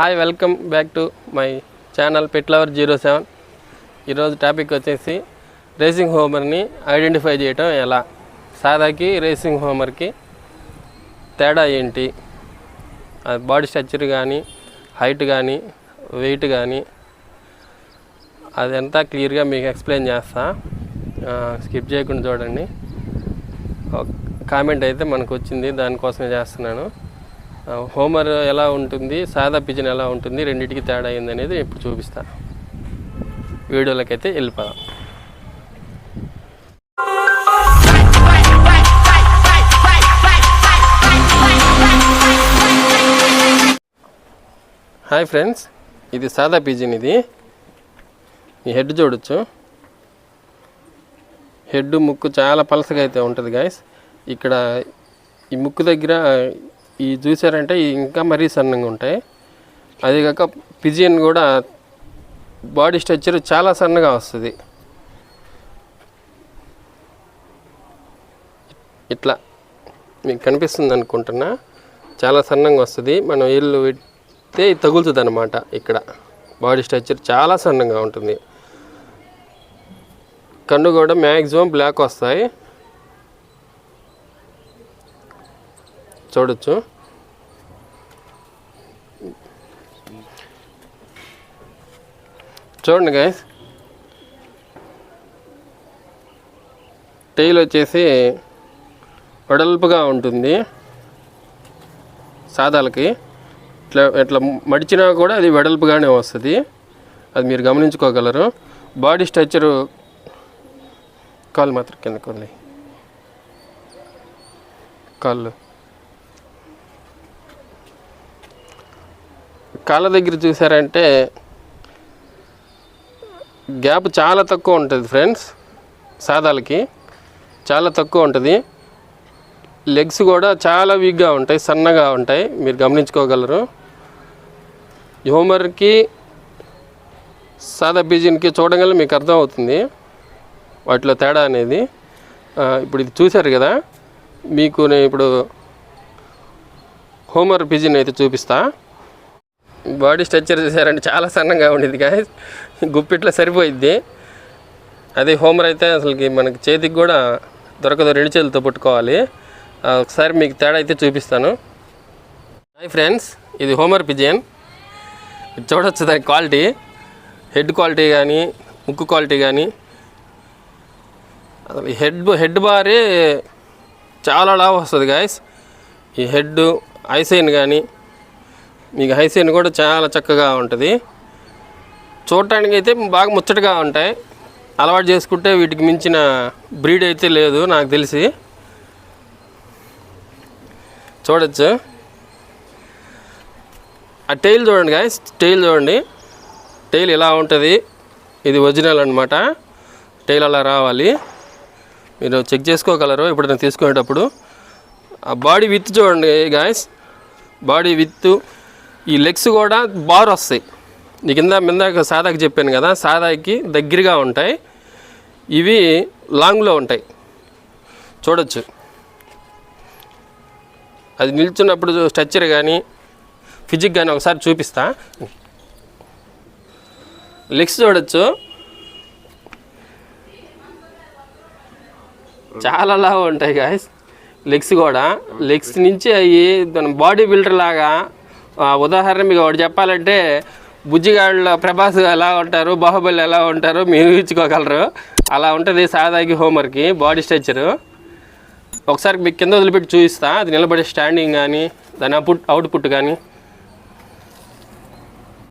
Hi welcome back to my channel pet lover zero seven ఈరోజు topic వచ్చేసి racing హోమర్ని identify చేయటం ఎలా? సాదాకి రేసింగ్ హోమర్కి తేడా ఏంటి? అది బాడీ స్ట్రక్చర్ కానీ హైట్ కానీ వెయిట్ కానీ అదంతా క్లియర్గా మీకు ఎక్స్ప్లెయిన్ చేస్తా. స్కిప్ చేయకుండా చూడండి. కామెంట్ అయితే మనకు వచ్చింది దానికోసమే చేస్తున్నాను. హోమర్ ఎలా ఉంటుంది? సాదా పిజన్ ఎలా ఉంటుంది? రెండింటికి తేడా అయింది అనేది ఇప్పుడు చూపిస్తా. వీడియోలకి అయితే వెళ్ళిపోదాం. హాయ్ ఫ్రెండ్స్ ఇది సాదా పిజన్ ఇది. ఈ హెడ్ చూడొచ్చు. హెడ్ ముక్కు చాలా పలసగా అయితే ఉంటుంది గాయస్ ఇక్కడ ఈ ముక్కు దగ్గర ఈ చూసారంటే ఇంకా మరీ సన్నంగా ఉంటాయి. అదే కాక పిజియన్ కూడా బాడీ స్ట్రక్చర్ చాలా సన్నగా వస్తుంది. ఇట్లా మీకు కనిపిస్తుంది అనుకుంటున్నా. చాలా సన్నంగా వస్తుంది. మనం ఇల్లు పెడితే తగులుతుంది అనమాట ఇక్కడ. బాడీ స్ట్రక్చర్ చాలా సన్నంగా ఉంటుంది. కన్ను కూడా మ్యాక్సిమం బ్లాక్ వస్తాయి. చూడొచ్చు. చూడండి గాయస్ టైల్ వచ్చేసి వెడల్పుగా ఉంటుంది. సాదాలకి. ఇట్లా ఇట్లా మడిచినా కూడా అది వెడల్పుగానే వస్తుంది. అది మీరు గమనించుకోగలరు. బాడీ స్ట్రక్చరు కాలు మాత్రం కిందకు ఉన్నాయి కాళ్ళు. కాళ్ళ దగ్గర చూసారంటే గ్యాప్ చాలా తక్కువ ఉంటుంది ఫ్రెండ్స్ సాదాలకి. చాలా తక్కువ ఉంటుంది. లెగ్స్ కూడా చాలా వీక్గా ఉంటాయి సన్నగా ఉంటాయి. మీరు గమనించుకోగలరు. హ్యూమర్కి సాదా బీజిన్కి చూడగల మీకు అర్థమవుతుంది వాటిలో తేడా అనేది. ఇప్పుడు ఇది చూశారు కదా మీకు నేను ఇప్పుడు హోమర్ పిజిన్ అయితే చూపిస్తాను బాడీ స్ట్రక్చర్ చూసారంటే చాలా సన్నగా ఉండేది గాయ గుప్పిట్లో సరిపోయిద్ది. అదే హోమర్ అయితే అసలుకి మనకి చేతికి కూడా దొరకదు రెండు చేతులతో పట్టుకోవాలి. ఒకసారి మీకు తేడా అయితే చూపిస్తాను. హాయ్ ఫ్రెండ్స్ ఇది హోమర్ పిజియన్ చూడొచ్చు దాని క్వాలిటీ. హెడ్ క్వాలిటీ కానీ ముక్కు క్వాలిటీ కానీ. అసలు ఈ హెడ్ హెడ్ బారే చాలా లాభం వస్తుంది గాయస్ ఈ హెడ్ ఐసైన్ కానీ మీకు హైసీన్ కూడా చాలా చక్కగా ఉంటుంది. చూడటానికి అయితే బాగా ముచ్చటగా ఉంటాయి. అలవాటు చేసుకుంటే వీటికి మించిన బ్రీడ్ అయితే లేదు నాకు తెలిసి. చూడొచ్చు. ఆ టైల్ చూడండి గాయస్ టైల్ చూడండి. టైల్ ఇలా ఉంటుంది. ఇది ఒరిజినల్ అనమాట టైల్ అలా రావాలి. మీరు చెక్ చేసుకోగలరు ఇప్పుడు నేను తీసుకునేటప్పుడు. ఆ బాడీ విత్ చూడండి గాయస్ బాడీ విత్ ఈ లెగ్స్ కూడా బార్ వస్తాయి. నీ కింద మిందాక సాదాకి చెప్పాను కదా సాదాకి దగ్గరగా ఉంటాయి. ఇవి లాంగ్లో ఉంటాయి. చూడొచ్చు. అది నిల్చున్నప్పుడు స్ట్రక్చర్ కానీ ఫిజిక్ కానీ ఒకసారి చూపిస్తా. లెగ్స్ చూడొచ్చు. చాలా లాగా ఉంటాయి గాయస్ లెగ్స్ కూడా. లెగ్స్ నుంచి అవి బాడీ బిల్డర్ లాగా ఉదాహరణ మీకు ఒకటి చెప్పాలంటే బుజ్జిగాళ్ళ ప్రభాస్ ఎలా ఉంటారు బాహుబలి ఎలా ఉంటారు మీరు ఊహించుకోగలరు. అలా ఉంటుంది సాదాకి హోంవర్క్కి బాడీ స్ట్రక్చరు ఒకసారి మీకు కింద వదిలిపెట్టి చూపిస్తా అది నిలబడే స్టాండింగ్ కానీ దాని అవుట్ అవుట్పుట్ కానీ.